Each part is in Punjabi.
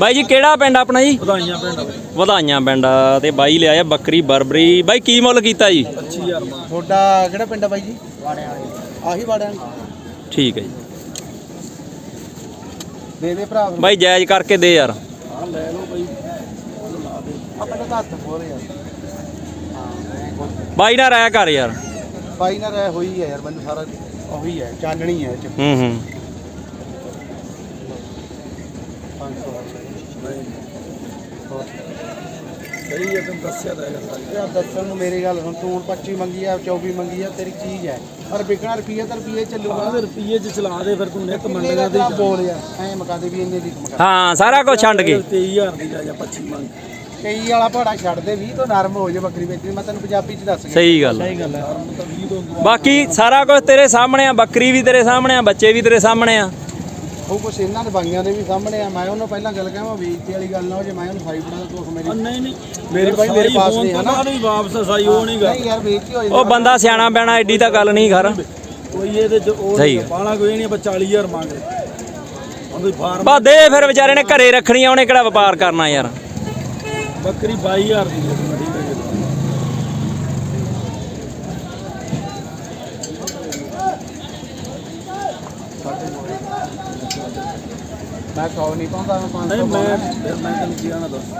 ਬਾਈ ਜੀ ਕਿਹੜਾ ਪਿੰਡ ਆਪਣਾ ਜੀ? ਵਧਾਈਆਂ ਪਿੰਡ ਵਧਾਈਆਂ ਪਿੰਡ ਤੇ ਬਾਈ ਲਿਆਇਆ ਬੱਕਰੀ ਬਰਬਰੀ। ਬਾਈ ਕੀ ਮੁੱਲ ਕੀਤਾ ਜੀ? 25000 ਮਾ ਤੁਹਾਡਾ ਕਿਹੜਾ ਪਿੰਡ ਆ ਬਾਈ ਜੀ? ਵਾੜਿਆਂ ਆਹੀ ਵਾੜਿਆਂ ਠੀਕ ਹੈ ਜੀ। ਦੇ ਦੇ ਭਰਾ। ਬਾਈ ਜਾਇਜ਼ ਕਰਕੇ ਦੇ ਯਾਰ। ਹਾਂ ਲੈ ਲਓ ਬਈ। ਆਪਣੇ ਤਾਂ ਹੱਥ ਖੋਲ ਯਾਰ ਬਾਈ ਨਾਲ ਰਾਇ ਕਰ ਯਾਰ। ਬਾਈ ਨਾਲ ਰਹਿ ਹੋਈ ਹੈ ਯਾਰ ਮੈਨੂੰ ਸਾਰਾ ਉਹੀ ਹੈ ਚਾਨਣੀ ਹੈ ਇਹ ਚ। ਹੂੰ ਹੂੰ। ਸਹੀ ਹੈ ਤੈਨੂੰ ਦੱਸਿਆ ਤਾਂ ਹੈਗਾ। ਸਾਰੀ ਯਾਰ ਦੱਸਣ ਨੂੰ ਮੇਰੀ ਗੱਲ ਸੁਣ ਤੂੰ ਹੁਣ 25 ਮੰਗੀ ਆ 24 ਮੰਗੀ ਆ ਤੇਰੀ ਚੀਜ਼ ਹੈ। ਪਰ ਵਿਕਣਾ ਰੁਪਈਆ ਤਾਂ ਰੁਪਈਏ ਚੱਲੂਗਾ। ਆਹ ਰੁਪਈਏ ਚ ਚਲਾ ਦੇ ਫਿਰ ਤੂੰ ਨਿੱਤ ਕਿੰਨੇ ਮੰਡੀਆਂ ਦਾ ਦੇ ਬੋਲ ਯਾਰ ਐ ਮਕਾ ਦੇ ਵੀ ਇੰਨੇ ਦੀ ਮਕਾ ਹਾਂ ਸਾਰਾ ਕੁਝ ਛੱਡ ਕੇ। 23000 ਦੀ ਲੈ ਜਾ 25 ਮੰਗ। ਕਈ ਵਾਲਾ ਭਾੜਾ ਛੱਡ ਦੇ 20 ਤੋਂ ਨਰਮ ਹੋ ਜਾ ਬੱਕਰੀ ਵੇਚਣੀ। ਮੈਂ ਤੈਨੂੰ ਪੰਜਾਬੀ ਚ ਦੱਸ ਗਿਆ। ਸਹੀ ਗੱਲ ਹੈ। ਗੱਲ ਹੈ। ਤਾਂ 20 ਤੋਂ ਬਾਕੀ ਸਾਰਾ ਕੁਝ ਤੇਰੇ ਸਾਹਮਣੇ ਆ ਬੱਕਰੀ ਵੀ ਤੇਰੇ ਸਾਹਮਣੇ ਆ ਬੱਚੇ ਵੀ ਤੇਰੇ ਸਾਹਮਣੇ ਆ। ਉਹ ਕੁਛ ਇਹਨਾਂ ਦੇ ਬਾਈਆਂ ਦੇ ਵੀ ਸਾਹਮਣੇ ਆ। ਮੈਂ ਉਹਨੂੰ ਪਹਿਲਾਂ ਗੱਲ ਕਹਾਂ ਵੇਚਤੇ ਵਾਲੀ ਗੱਲ ਨਾ ਹੋ ਜੇ ਮੈਂ ਉਹਨੂੰ ਸਾਈ ਬਣਾ ਦੋ ਮੇਰੀ ਨਹੀਂ ਨਹੀਂ। ਮੇਰੇ ਭਾਈ ਮੇਰੇ ਪਾਸ ਨਹੀਂ ਹਨਾ ਬਾਅਦ ਵੀ ਵਾਪਸ ਸਾਈ ਉਹ ਨਹੀਂ ਗਾ ਨਹੀਂ ਯਾਰ ਵੇਚਤੀ ਹੋ ਉਹ ਬੰਦਾ ਸਿਆਣਾ ਪੈਣਾ ਐਡੀ ਤਾਂ ਗੱਲ ਨਹੀਂ ਘਰ ਕੋਈ ਇਹਦੇ ਚ ਉਹ ਹੈ। ਬਾਲਾ ਕੋਈ ਨਹੀਂ ਆਪਾਂ 40000 ਮੰਗ ਉਹਦੀ ਫਾਰਮ ਬਾ ਦੇ ਫਿਰ ਵਿਚਾਰੇ ਨੇ ਘਰੇ ਰੱਖਣੀ ਆ ਉਹਨੇ ਕਿਹੜਾ ਵਪਾਰ ਕਰਨਾ ਯਾਰ। ਬੱਕਰੀ 22000 ਦੀ ਦੇ ਦੂੰਗਾ, ਠੀਕ ਹੈ ਜੀ ਮੈਂ 100 ਨਹੀਂ ਪਾਉਂਦਾ ਮੈਂ 500 ਨਹੀਂ ਮੈਂ ਫਿਰ ਮੈਂ ਤੈਨੂੰ ਕੀ ਆਣਾ ਦੱਸ।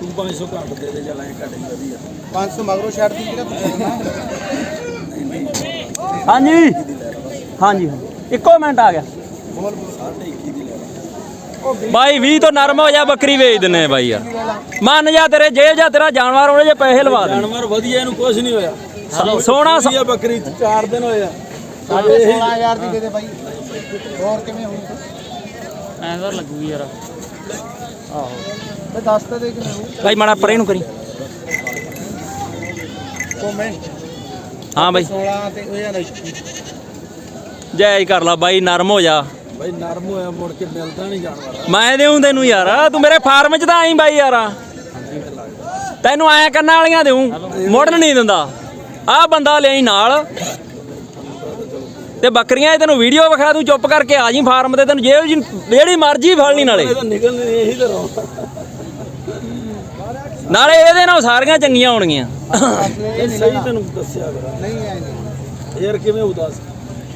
ਤੂੰ 500 ਘੱਟ ਦੇ ਦੇ ਜਾਂ ਲੈ ਘੱਟ ਹੀ ਵਧੀਆ। 500 ਮਗਰੋਂ ਛੱਡ ਦੀ ਜਿਹੜਾ ਤੂੰ ਦੇਣਾ ਹਾਂਜੀ। ਹਾਂਜੀ ਇੱਕੋ ਮਿੰਟ ਆ ਗਿਆ। ਬੋਲ ਬੋਲ ਸਾਢੇ 21 ਦੀ ਲੈ ਲਾ। ਬਾਈ 20 ਤੋਂ ਨਰਮ ਹੋ ਜਾ ਬੱਕਰੀ ਵੇਚ ਦਿੰਨੇ ਬਾਈ ਯਾਰ। ਮੰਨ ਜਾ ਤੇਰੇ ਜੇਬ ਜਾਂ ਤੇਰਾ ਜਾਨਵਰ ਉਹਨੇ ਜੇ ਪੈਸੇ ਲਵਾ ਦੇ। ਜਾਨਵਰ ਵਧੀਆ ਇਹਨੂੰ ਕੁਝ ਨਹੀਂ ਹੋਇਆ। ਸੋਹਣਾ ਸ- ਵਧੀਆ ਬੱਕਰੀ 4 ਦਿਨ ਹੋਇਆ। ਸਾਡੇ 16000 ਦੀ ਦੇ ਦੇ ਬਾਈ। ਹੋਰ ਕਿਵੇਂ ਹੋਈ ਐਂ ਲੱਗੂਗੀ ਯਾਰ। ਆਹੋ। ਤੇ ਦੱਸ ਤੇ ਦੇ ਕਿਵੇਂ ਹੋਊ ਬਾਈ ਮਾੜਾ ਪਰੇ ਨੂੰ ਕਰੀ। ਕਮੈਂਟ ਹਾਂ ਬਾਈ। 16 ਤੇ ਉਹ ਯਾਰ ਜਾਇਜ਼ ਕਰ ਲਾ ਬਾਈ ਨਰਮ ਹੋ ਜਾ। ਬਾਈ ਨਰਮ ਹੋਇਆ ਮੁੜ ਕੇ ਮਿਲਦਾ ਨਹੀਂ ਜਾਨਵਰ। ਮੈਂ ਦੇਉਂ ਤੈਨੂੰ ਯਾਰ। ਤੂੰ ਮੇਰੇ ਫਾਰਮ 'ਚ ਤਾਂ ਆਈ ਬਾਈ ਯਾਰ। ਤੈਨੂੰ ਆਇਆ ਕੰਨਾਂ ਵਾਲੀਆਂ ਦੇਉਂ ਮੁੜਨ ਨਹੀਂ ਦਿੰਦਾ। ਆਹ ਬੰਦਾ ਲਈ ਨਾਲ। ਤੇ ਬੱਕਰੀਆਂ ਇਹ ਤੈਨੂੰ ਵੀਡੀਓ ਵਿਖਾ ਦੂੰ ਚੁੱਪ ਕਰਕੇ ਆ ਜੀ ਫਾਰਮ ਤੇ ਤੈਨੂੰ ਜੀ ਜਿਹੜੀ ਮਰਜ਼ੀ ਫੜਨੀ ਨਾਲੇ। ਨਾਲੇ ਇਹਦੇ ਨਾਲ ਸਾਰੀਆਂ ਚੰਗੀਆਂ ਹੋਣਗੀਆਂ। ਇਹ ਸਹੀ ਤੈਨੂੰ ਦੱਸਿਆ ਕਰਾਂ। ਨਹੀਂ ਆਏ ਨਹੀਂ। ਯਾਰ ਕਿਵੇਂ ਉਦਾਸ।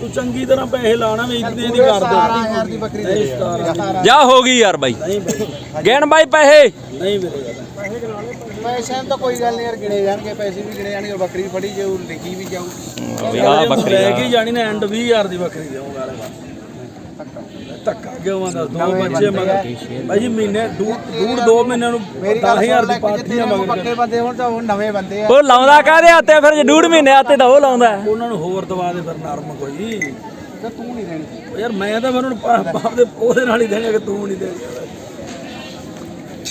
ਤੂੰ ਚੰਗੀ ਤਰ੍ਹਾਂ ਪੈਸੇ ਲਾਣਾ ਵੀ ਇਤਨੇ ਨਹੀਂ ਕਰਦਾ 17000 ਦੀ। ਬੱਕਰੀ ਦੇ ਦੇ। ਯਾਰ। ਜਾ ਹੋ ਗਈ ਯਾਰ ਬਾਈ। ਗਿਣ ਬਾਈ ਪੈਸੇ। ਨਹੀਂ ਮੇਰੇ ਗੱਲ ਪੈਸਿਆਂ ਤਾਂ ਕੋਈ ਗੱਲ ਨਹੀਂ ਯਾਰ ਗਿਣੇ ਜਾਣਗੇ ਪੈਸੇ ਵੀ ਗਿਣੇ ਜਾਣਗੇ ਬੱਕਰੀ ਵੀ ਫੜੀ ਜਾਊ ਲਿਖੀ ਵੀ ਜਾਊ। ਵੀ ਆਹ ਬੱਕਰੀ ਲੈ। ਕੇ ਜਾਣੀ ਨਾ ਐਂਡ 20000 ਦੀ ਬੱਕਰੀ ਦੇਵਾਂਗਾ ਧੱਕਾ ਕਿਉਂ ਆਂਦਾ ਦੋ ਬੱਚੇ ਮਗਰ। ਭਾਈ ਜੀ ਮਹੀਨੇ ਡੂਢ ਦੋ ਮਹੀਨਿਆਂ ਨੂੰ ਮੇਰੀ ਗੱਲ 10000 ਸੁਣ ਲੈ ਦੀ ਕੋਲ ਮਗਰ। ਪੱਕੇ ਬੰਦੇ ਹੋਣ ਤਾਂ ਉਹ ਨਵੇਂ ਬੰਦੇ ਆ। ਉਹ ਲਾਉਂਦਾ ਕਾਹਦੇ ਹੱਥੇ? ਫਿਰ ਜੇ ਡੂਢ ਮਹੀਨੇ ਹੱਥੇ ਤਾਂ ਉਹ ਲਾਉਂਦਾ। ਉਹਨਾਂ ਨੂੰ ਹੋਰ ਦਵਾ ਦੇ ਫਿਰ ਨਰਮ ਕੋਈ ਤੇ ਤੂੰ ਨਹੀਂ ਦੇਣੀ। ਯਾਰ ਮੈਂ ਤਾਂ ਫਿਰ ਉਹਨੂੰ ਪਾ- ਬਾਪ ਦੇ ਉਹਦੇ ਨਾਲ ਹੀ ਦੇਣਾ ਕਿ ਤੂੰ ਨਹੀਂ ਦੇ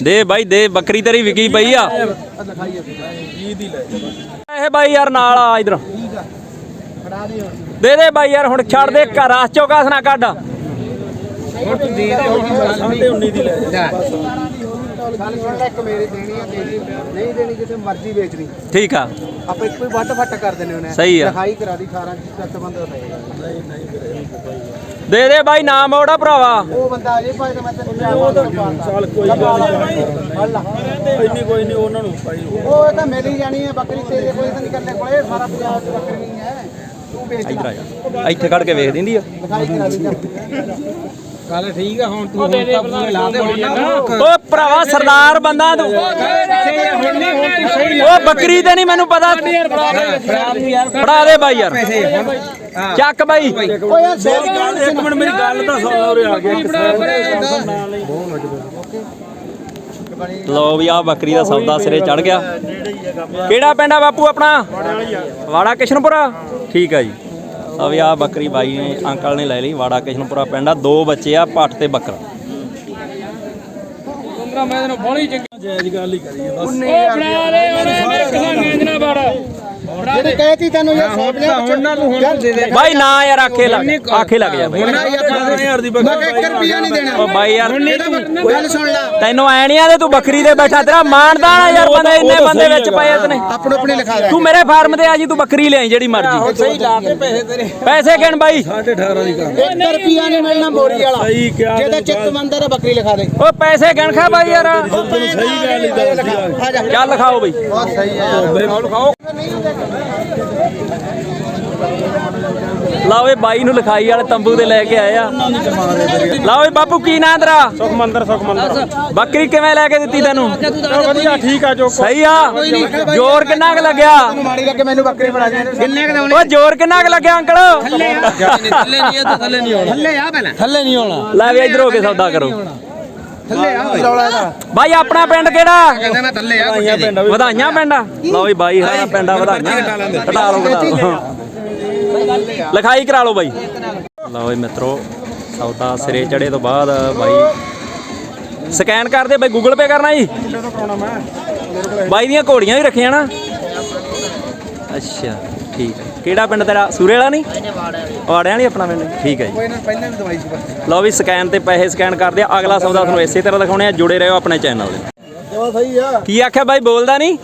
ਦੇ ਬਾਈ ਦੇ ਬੱਕਰੀ ਤੇਰੀ ਵਿਕੀ ਪਈ ਆ। ਇਹ ਬਾਈ ਯਾਰ ਨਾਲ ਆ ਇਧਰ। ਦੇ ਹੁਣ ਦੇ ਬਾਈ ਯਾਰ ਹੁਣ ਛੱਡ ਦੇ ਘਰ ਆਸ ਚੋਂ ਕਾਸ ਨਾ ਕੱਢ। ਹੁਣ ਤੂੰ ਦੇ ਦੇ ਸਾਢੇ 19 ਦੀ ਲੈ। ਜਾ ਗੱਲ ਸੁਣ ਲੈ ਇੱਕ ਮੇਰੀ ਦੇਣੀ ਆ ਤੇਰੀ ਨਹੀਂ ਦੇਣੀ ਜਿੱਥੇ ਮਰਜ਼ੀ ਵੇਚਣੀ। ਠੀਕ ਆ। ਆਪਾਂ ਇੱਕੋ ਹੀ ਵੱਟ ਫੱਟ ਕਰ ਦਿੰਦੇ ਉਹਨੇ ਸਹੀ ਆ। ਲਿਖਾਈ ਕਰਾ ਦੀ 18 ਸੱਤ ਬੰਦੇ ਦੇ ਦੇ ਬਾਈ ਨਾਮ ਉਹਦਾ ਭਰਾਵਾ। ਉਹ ਬੰਦਾ ਆ ਜੇ ਭਾਈ ਤਾਂ ਮੈਂ ਤੈਨੂੰ ਚੱਲ ਕੋਈ ਗੱਲ ਨਹੀਂ। ਲਾ ਕੋਈ ਨਹੀਂ ਕੋਈ ਨਹੀਂ ਉਹਨਾਂ ਨੂੰ ਪਾਈ ਉਹ। ਤਾਂ ਮਿਲ ਹੀ ਜਾਣੀ ਹੈ ਬੱਕਰੀ ਤੇਰੇ ਕੋਲੇ ਤਾਂ ਨਹੀਂ ਕਰਨੇ ਕੋਲੇ। ਸਾਰਾ ਪੰਜਾਬ ਚ ਬੱਕਰੀ ਨਹੀਂ ਹੈ। ਤੂੰ ਵੇਚ ਇਧਰ ਆ ਜਾ ਇੱਥੇ ਖੜ ਕੇ ਵੇਖ ਦਿੰਦੀ ਆ। ਲਿਖਾਈ ਕਰਾ ਦੀ। ਗੱਲ ਠੀਕ ਆ ਹੁਣ ਤੂੰ ਹੁਣ ਤਾਂ ਲਾ ਦੇ ਹੁਣ ਓ ਭਰਾਵਾ ਸਰਦਾਰ ਬੰਦਾ ਤੂੰ। ਓ ਬੱਕਰੀ ਤੇ ਨਹੀਂ ਮੈਨੂੰ ਪਤਾ। ਫੜਾ ਦੇ। ਬਾਈ ਯਾਰ। ਚੱਕ ਬਾਈ। ਓ ਯਾਰ ਮੇਰੀ ਗੱਲ ਇੱਕ ਮਿੰਟ ਮੇਰੀ ਗੱਲ ਤਾਂ ਸੁਣ ਉਰੇ ਆ ਗਿਆ। ਇੱਕ ਸਾਈਡ ਨਾਲ ਹੀ। ਲੋ ਵੀ ਆ ਬੱਕਰੀ ਦਾ ਸੌਦਾ ਸਿਰੇ ਚੜ ਗਿਆ। ਕਿਹੜਾ ਪਿੰਡ ਆ ਬਾਪੂ ਆਪਣਾ? ਵਾੜਾ ਕਿਸ਼ਨਪੁਰਾ? ਠੀਕ ਆ ਜੀ। ਆ ਵੀ ਆ ਬੱਕਰੀ ਬਾਈ ਨੇ ਅੰਕਲ ਨੇ ਲੈ ਲਈ ਵਾੜਾ ਕਿਸ਼ਨਪੁਰਾ ਪਿੰਡ ਆ। ਦੋ ਬੱਚੇ ਆ ਪੱਠ ਤੇ ਬੱਕਰਾ। ਜਾਇਜ਼ ਗੱਲ ਹੀ ਕਰੀਏ ਬਸ। ਜਿਹੜੀ ਕਹਿਤੀ ਤੈਨੂੰ ਯਾਰ ਸੌ ਪੰਜਾਹ ਹੁਣ ਨਾ ਤੂੰ ਹੁਣ ਦੇ ਦੇ। ਬਾਈ ਨਾ ਯਾਰ ਆਖੇ ਲੱਗ ਆਖੇ ਲੱਗ ਜਾ ਬਾਈ। ਯਾਰ ਦੀ ਮੈਂ ਕਿਹਾ 1 ਰੁਪਿਆ ਨਹੀਂ ਦੇਣਾ। ਓ ਬਾਈ ਯਾਰ ਗੱਲ ਸੁਣ ਲੈ। ਤੈਨੂੰ ਐ ਨਹੀਂ ਆਦੇ ਤੂੰ ਬੱਕਰੀ ਦੇ ਬੈਠਾ ਤੇਰਾ ਮਾਨਦਾਨ ਆ ਯਾਰ ਬੰਦੇ ਇੰਨੇ ਬੰਦੇ ਵਿੱਚ ਪਏ ਤਨੇ ਆਪਣੋ ਆਪਣੀ ਲਿਖਾ ਦੇ। ਤੂੰ ਮੇਰੇ ਫਾਰਮ ਤੇ ਆ ਜੀ ਤੂੰ ਬੱਕਰੀ ਲਿਆਈ ਜਿਹੜੀ ਮਰਜ਼ੀ। ਸਹੀ ਲਾ ਕੇ ਪੈਸੇ ਤੇਰੇ। ਪੈਸੇ ਗਿਣ ਬਾਈ? 18.5 ਦੀ ਕਰ 1 ਰੁਪਿਆ ਨਹੀਂ ਮਿਲਣਾ ਬੋਰੀ ਵਾਲਾ। ਸਹੀ ਕਿਹਾ ਜਿਹਦਾ ਚਿੱਤ ਮੰਦਰ ਹੈ ਬੱਕਰੀ ਲਿਖਾ ਦੇ। ਓ ਪੈਸੇ ਗਿਣ ਖਾ ਬਾਈ ਯਾਰ? ਸਹੀ ਗੱਲ ਹੀ ਦੱਸ ਚੱਲ ਲਿਖਾਓ ਬਈ। ਬਹੁਤ ਸਹੀ ਹੈ ਯਾਰ ਲਿਖਾਓ ਲਾਓ ਇਹ ਬਾਈ ਨੂੰ ਲਿਖਾਈ ਵਾਲੇ ਤੰਬੂ ਤੇ ਲੈ ਕੇ ਆਏ ਆ। ਲਾਓ ਇਹ ਬਾਪੂ ਕੀ ਨਾਂ ਤੇਰਾ? ਸੁਖਮੰਦਰ ਸੁਖਮੰਦਰ। ਬੱਕਰੀ ਕਿਵੇਂ ਲੈ ਕੇ ਦਿੱਤੀ ਤੈਨੂੰ? ਵਧੀਆ ਠੀਕ ਆ ਜੋ ਸਹੀ ਆ। ਜ਼ੋਰ ਕਿੰਨਾ ਕੁ ਲੱਗਿਆ? ਮਾੜੀ ਲੱਗੇ ਮੈਨੂੰ ਬੱਕਰੀ ਬਣਾ ਦੇ। ਕਿੰਨੇ ਕ ਓ ਜ਼ੋਰ ਕਿੰਨਾ ਕੁ ਲੱਗਿਆ ਅੰਕਲ? ਥੱਲੇ ਨਹੀਂ ਥੱਲੇ ਆਉਣਾ। ਥੱਲੇ ਆ ਪਹਿਲਾਂ। ਥੱਲੇ ਨਹੀਂ ਆਉਣਾ। ਲੈ ਵੀ ਇੱਧਰ ਹੋ ਕੇ ਸੌਦਾ ਕਰੋ। ਥੱਲੇ ਆ ਰੌਲਾ ਇਹਦਾ। ਬਾਈ ਆਪਣਾ ਪਿੰਡ ਕਿਹੜਾ? ਕਹਿੰਦਾ ਮੈਂ ਥੱਲੇ ਆ। ਪਿੰਡ ਵਧਾਈਆਂ ਪਿੰਡ ਆ? ਲਓ ਵੀ ਬਾਈ ਹਾਂ ਪਿੰਡਾ ਵਧਾਈਆਂ। ਘਟਾ ਲਓ ਘਟਾ ਲਓ। ਲਿਖਾਈ ਕਰਾ ਲਓ ਬਾਈ। ਲਓ ਵੀ ਮਿੱਤਰੋ ਸੌਦਾ ਸਿਰੇ ਚੜੇ ਤੋਂ ਬਾਅਦ ਬਾਈ। ਸਕੈਨ ਕਰਦੇ ਬਾਈ ਗੂਗਲ ਪੇ ਕਰਨਾ ਜੀ। ਬਾਈ ਦੀਆਂ ਘੋੜੀਆਂ ਵੀ ਰੱਖੀਆਂ ਨਾ। ਅੱਛਾ ਠੀਕ ਹੈ ਕਿਹੜਾ ਪਿੰਡ ਤੇਰਾ? ਸੂਰੇ ਵਾਲਾ ਨਹੀਂ? ਵਾੜਿਆਂ ਨਹੀਂ ਆਪਣਾ ਪਿੰਡ? ਠੀਕ ਹੈ ਜੀ। ਕੋਈ ਨਾ ਪਹਿਲਾਂ ਵੀ ਦਵਾਈ ਸੀ ਲਓ ਵੀ ਸਕੈਨ ਤੇ ਪੈਸੇ ਸਕੈਨ ਕਰਦੇ ਆ। ਅਗਲਾ ਸੌਦਾ ਤੁਹਾਨੂੰ ਇਸੇ ਤਰ੍ਹਾਂ ਦਿਖਾਉਣੇ ਆ। ਜੁੜੇ ਰਹੋ ਆਪਣੇ ਚੈਨਲ ਦੇ। ਜਵਾ ਸਹੀ ਆ। ਕੀ ਆਖਿਆ ਬਾਈ ਬੋਲਦਾ ਨਹੀਂ?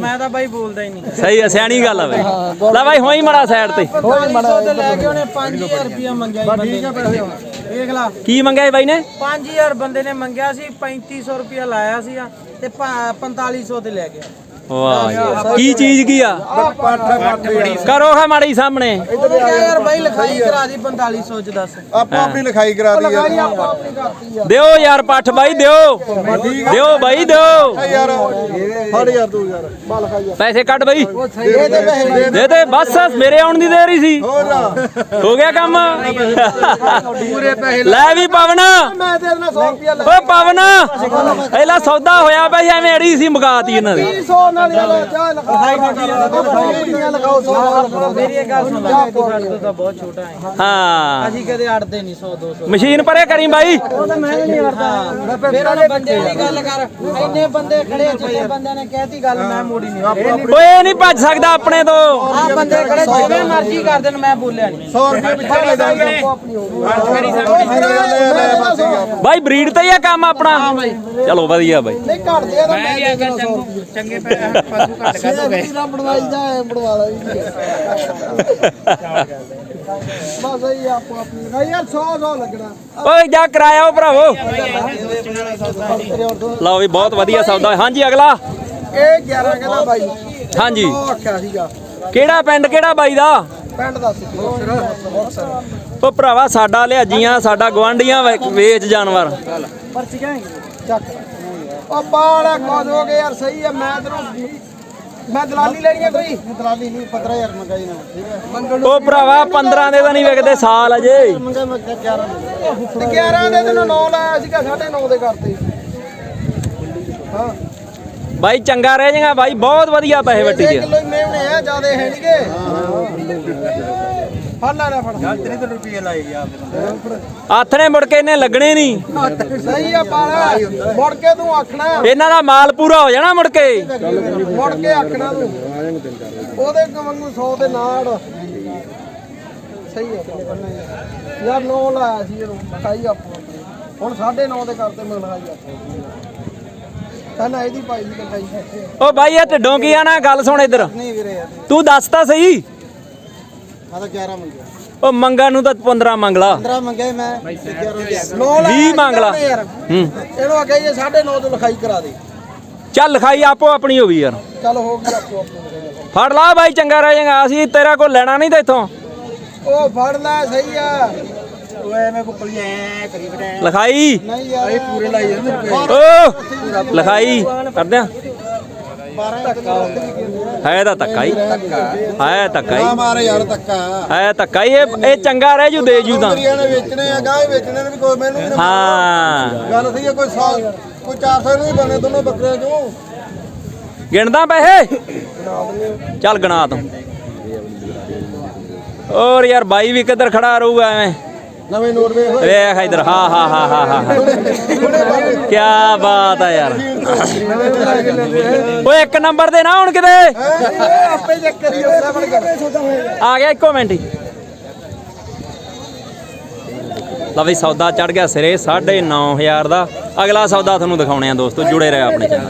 ਮੈਂ ਤਾਂ ਬਾਈ ਬੋਲਦਾ ਹੀ ਨਹੀਂ। ਸਹੀ ਆ ਸਿਆਣੀ ਗੱਲ ਆ ਬਾਈ। ਲੈ ਬਾਈ ਹੋਈ ਮੜਾ ਸਾਈਡ ਤੇ। ਹੋਈ ਮੜਾ ਤੇ ਲੈ ਕੇ ਉਹਨੇ 5000 ਰੁਪਇਆ ਮੰਗਿਆ ਸੀ ਬੰਦੇ ਨੇ। ਦੇਖ ਲਾ। ਕੀ ਮੰਗਿਆ ਸੀ ਬਾਈ ਨੇ? 5000 ਬੰਦੇ ਨੇ ਮੰਗਿਆ ਸੀ 3500 ਰੁਪਇਆ ਲਾਇਆ ਸੀ ਤੇ ਪਾ- 4500 ਤੇ ਲੈ ਗਿਆ। ਵਾਹ ਯਾਰ ਕੀ ਚੀਜ਼ ਕੀ ਆ? ਕਰੋ ਖਾ ਮਾੜੀ ਸਾਹਮਣੇ। ਉਹਨੇ ਕਿਹਾ ਯਾਰ ਬਾਈ ਲਿਖਾਈ ਕਰਾ ਦੀ 4500 ਚ ਦੱਸ ਆਪੋ ਆਪਣੀ ਲਿਖਾਈ ਕਰਾ ਦੀ ਯਾਰ ਆਪੋ ਆਪਣੀ ਕਰਤੀ ਆ ਦਿਓ ਯਾਰ ਪੱਠ ਬਾਈ ਦਿਓ। ਦਿਓ ਬਾਈ ਦਿਓ। ਯਾਰ। ਫੜ ਯਾਰ ਤੂੰ ਯਾਰ। ਬਾ ਲਿਖਾਈ ਪੈਸੇ ਕੱਢ ਬਾਈ। ਪੈਸੇ ਦੇ ਦੇ ਬਸ ਮੇਰੇ ਆਉਣ ਦੀ ਦੇਰ ਹੀ ਸੀ ਹੋ ਗਿਆ ਕੰਮ। ਪੂਰੇ ਪੈਸੇ ਲੈ ਵੀ ਪਵਨ। ਮੈਂ ਤੇਰੇ ਨਾਲ 100 ਰੁਪਿਆ ਓ ਪਵਨ। ਪਹਿਲਾ ਸੌਦਾ ਹੋਇਆ ਬਾਈ ਐਵੇਂ ਅੜੀ ਸੀ ਮੁਕਾਤੀ ਇਹਨਾਂ ਦੀ। 100 ਨਾਲ ਯਾਰ ਜਾ ਲਿਖਾਈ ਲਗਾਓ 100 ਮੇਰੀ ਇਹ ਗੱਲ ਸੁਣ ਲੈ ਤੂੰ ਸਾਡੇ ਤੋਂ ਤਾਂ ਬਹੁਤ ਛੋਟਾ ਹੈ। ਹਾਂ। ਅਸੀਂ ਕਦੇ ਅੜਦੇ ਨਹੀਂ 100 200 ਮਸ਼ੀਨ ਪਰੇ ਕਰੀ ਬਾਈ। ਉਹ ਤਾਂ ਮੈਂ ਵੀ ਨਹੀਂ ਅੜਦਾ। ਫਿਰ ਉਹਨੇ ਬੰਦੇ ਦੀ ਗੱਲ ਕਰ। ਇੰਨੇ ਬੰਦੇ ਖੜੇ ਜਿੰਨੇ ਬੰਦਿਆਂ ਨੇ ਕਹਿਤੀ ਗੱਲ ਮੈਂ ਮੋੜੀ ਨਹੀਂ। ਆਪੋ ਓਏ ਨਹੀਂ ਭੱਜ ਸਕਦਾ ਆਪਣੇ ਤੋਂ। ਆ ਬੰਦੇ ਖੜੇ ਜਿਵੇਂ ਮਰਜ਼ੀ ਕਰ ਦੇਣ ਮੈਂ ਬੋਲਿਆ ਨਹੀਂ। 100 ਰੁਪਏ ਪਿੱਛੇ ਲੈ ਜਾਈਏ ਬਾਈ ਬਰੀਡ ਤੇ ਹੀ ਆ ਕੰਮ ਆਪਣਾ। ਚਲੋ ਵਧੀਆ ਬਾਈ। ਨਹੀਂ ਘਟਦੇ ਆ ਤਾਂ ਮੈਂ ਵੀ ਅਗਰ ਚੰਗੂ ਚੰਗੇ ਪੈਸੇ ਪਸ਼ੂ ਘਟ ਕਰ ਦੋਗੇ ਬਣਵਾਈ ਦਾ ਬਣਵਾ ਲਾ ਬਸ ਇਹ ਆਪੋ ਆਪਣੀ। ਨਹੀਂ ਯਾਰ 100 100 ਲੱਗਣਾ। ਓਏ ਜਾ ਕਰਾਇਆ ਉਹ ਭਰਾਵੋ। ਲਓ ਵੀ ਬਹੁਤ ਵਧੀਆ ਸੌਦਾ। ਹਾਂਜੀ ਅਗਲਾ। ਇਹ 11 ਕਹਿੰਦਾ ਬਾਈ। ਹਾਂਜੀ। ਉਹ ਆਖਿਆ ਸੀਗਾ। ਕਿਹੜਾ ਪਿੰਡ ਕਿਹੜਾ ਬਾਈ ਦਾ? ਪਿੰਡ ਦੱਸ ਉਹ ਭਰਾਵਾ ਸਾਡਾ ਲਿਆਜੀਆਂ ਸਾਡਾ ਗਵਾਂਡੀਆਂ ਵੇਚ ਜਾਨਵਰ। ਪਰਚੀ ਕਹਾਂਗੇ ਚੱਕ। ਉਹ ਬਾਲਾ ਕੋਦ ਹੋ ਗਏ ਯਾਰ ਸਹੀ ਹੈ ਮੈਂ ਤੈਨੂੰ ਮੈਂ ਦਲਾਲੀ ਲੈਣੀ ਹੈ ਕੋਈ? ਦਲਾਲੀ ਨਹੀਂ 15000 ਮੰਗਾਈ ਨਾ ਠੀਕ ਹੈ ਮੰਗਣ ਉਹ ਭਰਾਵਾ 15 ਦੇ ਤਾਂ ਨਹੀਂ ਵਿਕਦੇ ਸਾਲ ਅਜੇ ਮੰਗਾ ਮੈਂ 11 ਤੇ 11 ਦੇ ਤੈਨੂੰ 9 ਲਾਇਆ ਸੀਗਾ 9.5 ਦੇ ਕਰਤੇ ਹਾਂ। ਬਾਈ ਚੰਗਾ ਰਹਿ ਜਾਏਗਾ ਬਾਈ ਬਹੁਤ ਵਧੀਆ ਪੈਸੇ ਵੱਟੀ 6 ਦੇ ਕਿਲੋ ਹੀ ਮੇਵਣੇ ਆ ਜਿਆਦੇ ਹੈ ਨਹੀਂਗੇ ਫੜ ਲੈ ਲੈ ਫੜ। ਕਿੰਨੇ ਤੇ ਰੁਪਏ ਲਾਏ ਗਿਆ ਹੱਥ ਨੇ ਮੁੜ ਕੇ ਇਹਨੇ ਲੱਗਣੇ ਨਹੀਂ ਸਹੀ ਆ ਪਾਲਾ ਮੁੜ ਕੇ ਤੂੰ ਆਖਣਾ। ਇਹਨਾਂ ਦਾ ਮਾਲ ਪੂਰਾ ਹੋ ਜਾਣਾ ਮੁੜ ਕੇ। ਮੁੜ ਕੇ ਆਖਣਾ ਤੂੰ। ਉਹਦੇ ਵਾਂਗੂ 100 ਦੇ ਨਾਲ ਸਹੀ ਹੈ ਯਾਰ 9 ਲਾਇਆ ਸੀ ਇਹਨੂੰ ਲਿਖਾਈ ਆਪੋ। ਹੁਣ 9.5 ਦੇ ਕਰਤੇ ਮੈਂ ਲਿਖਾਈ ਆਪੋ ਕਹਿੰਦਾ ਇਹਦੀ ਪਾਈ ਦੀ ਲਿਖਾਈ ਉਹ ਬਾਈ ਇਹ ਢਿੱਡੋਂ ਕੀ ਆ ਨਾ ਗੱਲ ਸੁਣ ਇੱਧਰ। ਨਹੀਂ ਵੀਰੇ ਯਾਰ ਤੂੰ ਦੱਸ ਤਾਂ ਸਹੀ। ਮੈਂ ਤਾਂ 11 ਮੰਗਿਆ। ਉਹ ਮੰਗਣ ਨੂੰ ਤਾਂ 15 ਮੰਗ ਲਾ 15 ਮੰਗੇ ਮੈਂ 11 ਦੇ 9 ਵੀਹ ਮੰਗ ਲਾ। ਹੂੰ। ਇਹਨੂੰ ਆਖਿਆ ਇਹ 9.5 ਤੋਂ ਲਿਖਾਈ ਕਰਾ ਦੇ। ਚੱਲ ਲਿਖਾਈ ਆਪੋ ਆਪਣੀ ਹੋ ਗਈ ਯਾਰ। ਚੱਲ ਹੋ ਗਈ ਆਪੋ ਆਪਣੀ ਫੜ ਲਾ ਬਾਈ ਚੰਗਾ ਰਹਿ ਜਾਏਗਾ। ਅਸੀਂ ਤੇਰਾ ਕੋਈ ਲੈਣਾ ਨਹੀਂ ਤੇ ਇੱਥੋਂ। ਉਹ ਫੜ ਲੈ ਸਹੀ ਆ। ਓਏ ਮੈਂ ਬੁੱਕਲੀ ਐ ਕਰੀ ਬਟਾ ਲਿਖਾਈ। ਨਹੀਂ ਯਾਰ। ਇਹ ਪੂਰੇ ਲਾਈ ਜਾਂਦੇ ਓ ਲਿਖਾਈ। ਕਰਦੇ ਆ। 12 ਧੱਕਾ ਹੈ ਤਾਂ ਧੱਕਾ ਹੀ। ਹੈ ਧੱਕਾ ਹੀ। ਮਾਰੇ ਯਾਰ ਧੱਕਾ। ਹੈ ਧੱਕਾ ਹੀ। ਇਹ ਇਹ ਚੰਗਾ ਰਹਿ ਜੂ ਦੇ ਜੂ ਤਾਂ। ਕੁੜੀਆਂ ਨੇ ਵੇਚਣੇ ਆ ਗਾਹ ਵੇਚਣੇ ਨੇ ਵੀ ਕੋਈ ਮੈਨੂੰ ਵੀ ਨਾ- ਹਾਂ। ਗੱਲ ਸਹੀ ਹੈ ਕੋਈ 100 ਕੋਈ 400 ਨਹੀਂ ਬਣੇ ਦੋਨੋਂ ਬੱਕਰਿਆਂ ਚੋਂ। ਗਿਣਦਾ ਪੈਸੇ? ਚੱਲ ਗਿਣਾ ਤੂੰ। ਔਰ ਯਾਰ ਬਾਈ ਵੀ ਕਿੱਧਰ ਖੜਾ ਰਹੂਗਾ ਐਵੇਂ? ਨਵੇਂ ਨੋਟ ਵੇਖ ਵੇਖ ਇਧਰ, ਹਾਂ ਹਾਂ ਹਾਂ ਹਾਂ ਹਾਂ ਕੀ ਬਾਤ ਆ ਯਾਰ। ਓਏ, ਇੱਕ ਨੰਬਰ ਦੇ ਨਾ ਹੁਣ ਕਿਤੇ। ਆਪੇ ਚੈੱਕ ਕਰੀ ਆ ਗਿਆ ਇੱਕੋ ਮਿੰਟ ਹੀ। ਲਓ ਵੀ ਸੌਦਾ ਚੜ ਗਿਆ ਸਿਰੇ 9500 ਦਾ। ਅਗਲਾ ਸੌਦਾ ਤੁਹਾਨੂੰ ਦਿਖਾਉਣੇ ਆ ਦੋਸਤੋ, ਜੁੜੇ ਰਹੋ ਆਪਣੇ ਚੈਨਲ।